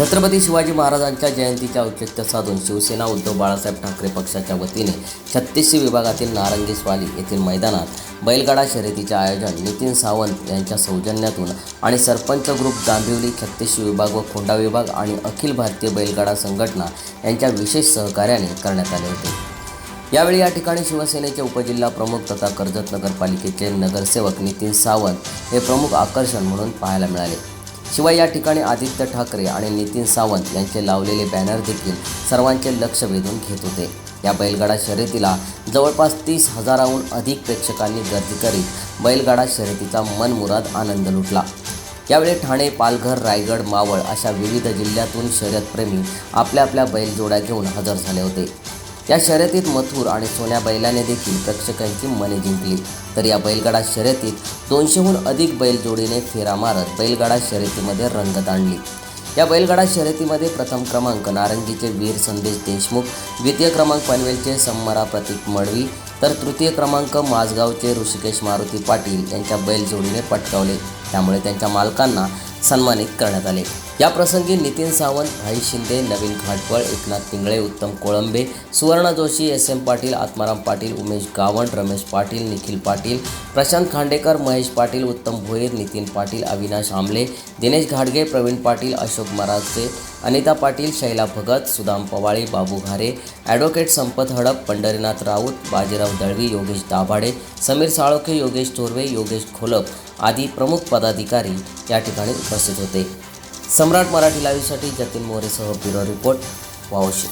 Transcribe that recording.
छत्रपती शिवाजी महाराजांच्या जयंतीच्या औचित्य साधून शिवसेना उद्धव बाळासाहेब ठाकरे पक्षाच्या वतीने छत्तीसशे विभागातील नारंगी स्वाली येथील मैदानात बैलगाडा शर्यतीचे आयोजन नितीन सावंत यांच्या सौजन्यातून आणि सरपंच ग्रुप गांभिवली छत्तीसशे विभाग व खोंडा विभाग आणि अखिल भारतीय बैलगाडा संघटना यांच्या विशेष सहकार्याने करण्यात आले होते. यावेळी या ठिकाणी शिवसेनेचे उपजिल्हा प्रमुख तथा कर्जत नगरपालिकेचे नगरसेवक नितीन सावंत हे प्रमुख आकर्षण म्हणून पाहायला मिळाले. शिवाय या ठिकाणी आदित्य ठाकरे आणि नितीन सावंत यांचे लावलेले बॅनर देखील सर्वांचे लक्ष वेधून घेत होते. या बैलगाडा शर्यतीला जवळपास तीस हजाराहून अधिक प्रेक्षकांनी गर्दी करीत बैलगाडा शर्यतीचा मनमुराद आनंद लुटला. यावेळी ठाणे पालघर रायगड मावळ अशा विविध जिल्ह्यातून शर्यतप्रेमी आपल्या आपल्या बैलजोड्या घेऊन हजर झाले होते. या शर्यतीत मथुर आणि सोन्या बैलाने देखील प्रेक्षकांची मने जिंकली. तर या बैलगाडा शर्यतीत दोनशेहून अधिक बैलजोडीने फेरा मारत बैलगाडा शर्यतीमध्ये रंगत आणली. या बैलगाडा शर्यतीमध्ये प्रथम क्रमांक नारंगीचे वीर संदेश देशमुख द्वितीय क्रमांक पनवेलचे सम्मरा प्रतीक मडवी तर तृतीय क्रमांक माझगावचे ऋषिकेश मारुती पाटील यांच्या बैलजोडीने पटकावले. त्यामुळे त्यांच्या मालकांना सन्मानित करण्यात आले. या प्रसंगी नितीन सावंत भाई शिंदे नवीन घाटवळ एकनाथ पिंगळे उत्तम कोळंबे सुवर्ण जोशी एस एम पाटील आत्माराम पाटील उमेश गावण रमेश पाटील निखिल पाटील प्रशांत खांडेकर महेश पाटील उत्तम भोईर नितीन पाटील अविनाश आमले दिनेश घाडगे प्रवीण पाटील अशोक मराजे अनिता पाटील शैला भगत सुदाम पवाळे बाबू घारे ॲडव्होकेट संपत हडप पंढरीनाथ राऊत बाजीराव दळवी योगेश दाभाडे समीर साळोखे योगेश चोरवे योगेश खोलप आदी प्रमुख पदाधिकारी या ठिकाणी उपस्थित होते. सम्राट मराठी लाईव्हसाठी जतीन मोरेसह ब्युरो रिपोर्ट वावशी